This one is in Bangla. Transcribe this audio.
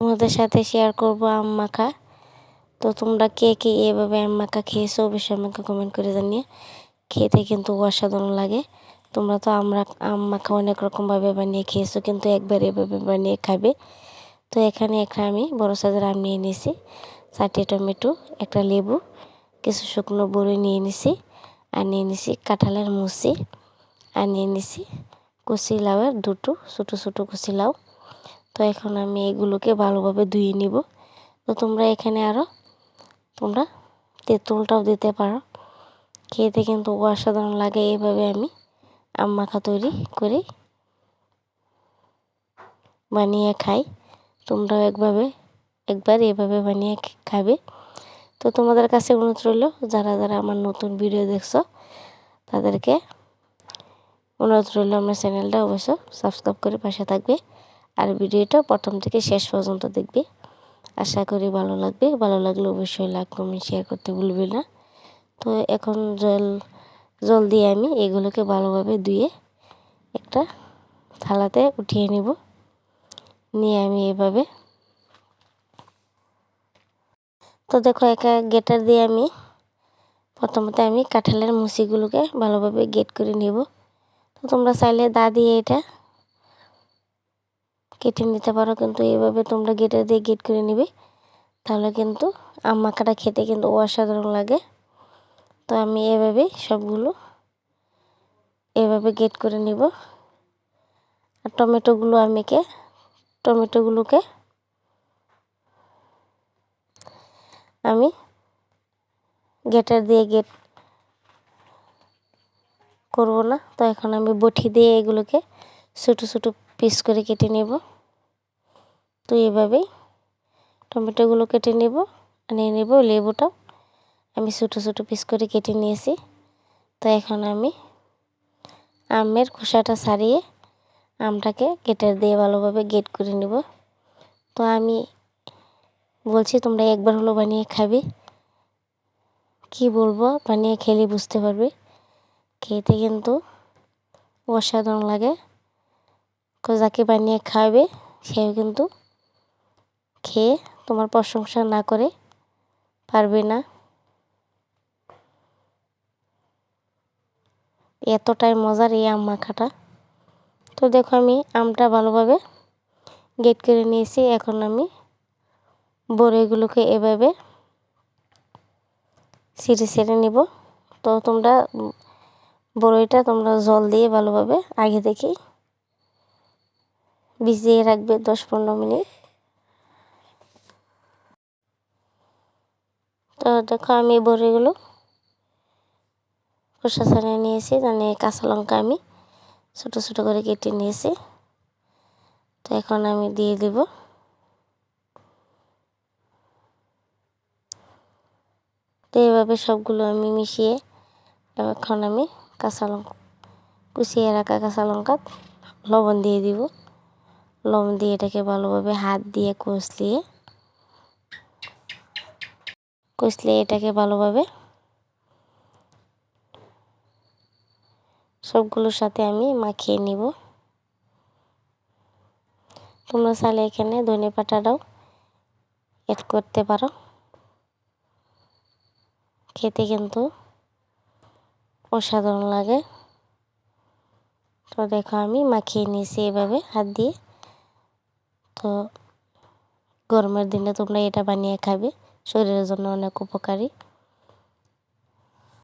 তোমাদের সাথে শেয়ার করব আম মাখা। তো তোমরা কে কে এভাবে আম মাখা খেয়েছো অবশ্যই আমাকে কমেন্ট করে জানিয়ে খেতে কিন্তু অসাধারণ লাগে। তোমরা তো আমরা আম মাখা অনেক রকমভাবে বানিয়ে খেয়েছো, কিন্তু একবার এভাবে বানিয়ে খাবে। তো এখানে একটা আমি, বড় সাইজের আম নিয়ে নিয়েছি চারটে টমেটো, একটা লেবু, কিছু শুকনো বড়ি নিয়ে নিছি, আর নিয়ে নিছি কাঁঠালের মুসি, আর নিয়ে নিছি কুচি লাউয়ের দুটো, ছোটো ছোটো কুচি লাউ। তো এখন আমি এগুলোকে ভালোভাবে ধুয়ে নিব। তো তোমরা এখানে আরও তোমরা তেঁতুলটাও দিতে পারো। খেতে কিন্তু অসাধারণ লাগে এইভাবে আমি আম মাখা তৈরি করি বানিয়ে খাই। তোমরাও একভাবে, একবার এভাবে বানিয়ে খাবে। তো তোমাদের কাছে অনুরোধ রইল, যারা যারা আমার নতুন ভিডিও দেখছ, তাদেরকে অনুরোধ রইল আমার চ্যানেলটা অবশ্য সাবস্ক্রাইব করে পাশে থাকবে। আর ভিডিওটা প্রথম থেকে শেষ পর্যন্ত দেখবে। আশা করি ভালো লাগবে। ভালো লাগলে অবশ্যই লাইক কমেন্ট শেয়ার করতে ভুলবে না। তো এখন জল জল দিয়ে আমি এগুলোকে ভালোভাবে ধুয়ে একটা থালাতে উঠিয়ে নিব। নিয়ে আমি এভাবে। তো দেখো, একা গেটার দিয়ে আমি প্রথমত আমি কাঁঠালের মুসিগুলোকে ভালোভাবে গেট করে নিব। তো তোমরা চাইলে দা দিয়ে এটা কেটে নিতে পারো, কিন্তু এইভাবে তোমরা গেটার দিয়ে গেট করে নিবে। তাহলে কিন্তু আম মাখাটা খেতে কিন্তু অসাধারণ লাগে। তো আমি এভাবে সবগুলো, এভাবে গেট করে নিব। আর টমেটোগুলো আমি কে, টমেটোগুলোকে আমি গেটার দিয়ে গেট করব না। তো এখন আমি বটি দিয়ে এগুলোকে ছোটো ছোটো পিস করে কেটে নেব। তো এভাবেই টমেটোগুলো কেটে নেব। নিয়ে নেব লেবুটা। আমি ছোটো ছোটো পিস করে কেটে নিয়েছি। তো এখন আমি আমের খোসাটা ছাড়িয়ে আমটাকে গেটার দিয়ে ভালোভাবে গেট করে নেব। তো আমি বলছি, তোমরা একবার হলো বানিয়ে খাবে। কি বলব? বানিয়ে খেলে বুঝতে পারবে। খেতে কিন্তু অসাধারণ লাগে। যাকে বানিয়ে খাবে, সেও কিন্তু খেয়ে তোমার প্রশংসা না করে পারবে না। এতটাই মজার এই আম মাখাটা। তো দেখো আমি আমটা ভালোভাবে গেট করে নিয়েছি। এখন আমি বড়িগুলোকে এভাবে ছিঁড়ে ছিঁড়ে নিব। তো তোমরা বড়ইটা তোমরা জল দিয়ে ভালোভাবে আগে থেকেই ভিজিয়ে রাখবে দশ পনেরো মিনিট তো দেখো আমি বড়িগুলো খোসা ছাড়িয়ে নিয়েছি মানে কাঁচা লঙ্কা আমি ছোটো ছোটো করে কেটে নিয়েছি। তো এখন আমি দিয়ে দেব। তো এইভাবে সবগুলো আমি মিশিয়ে এখন আমি কাঁচা লঙ্কা, কুচিয়ে রাখা কাঁচা লঙ্কা, লবণ দিয়ে দিব। লবণ দিয়ে এটাকে ভালোভাবে হাত দিয়ে কষলিয়ে কষলিয়ে এটাকে ভালোভাবে। সবগুলোর সাথে আমি মাখিয়ে নিব। তোমরা চাইলে এখানে ধনে পাতাটাও এড করতে পারো। খেতে কিন্তু অসাধারণ লাগে। তো দেখো আমি মাখিয়ে নিয়েছি এভাবে হাত দিয়ে। তো গরমের দিনে তোমরা এটা বানিয়ে খাবে। শরীরের জন্য অনেক উপকারী।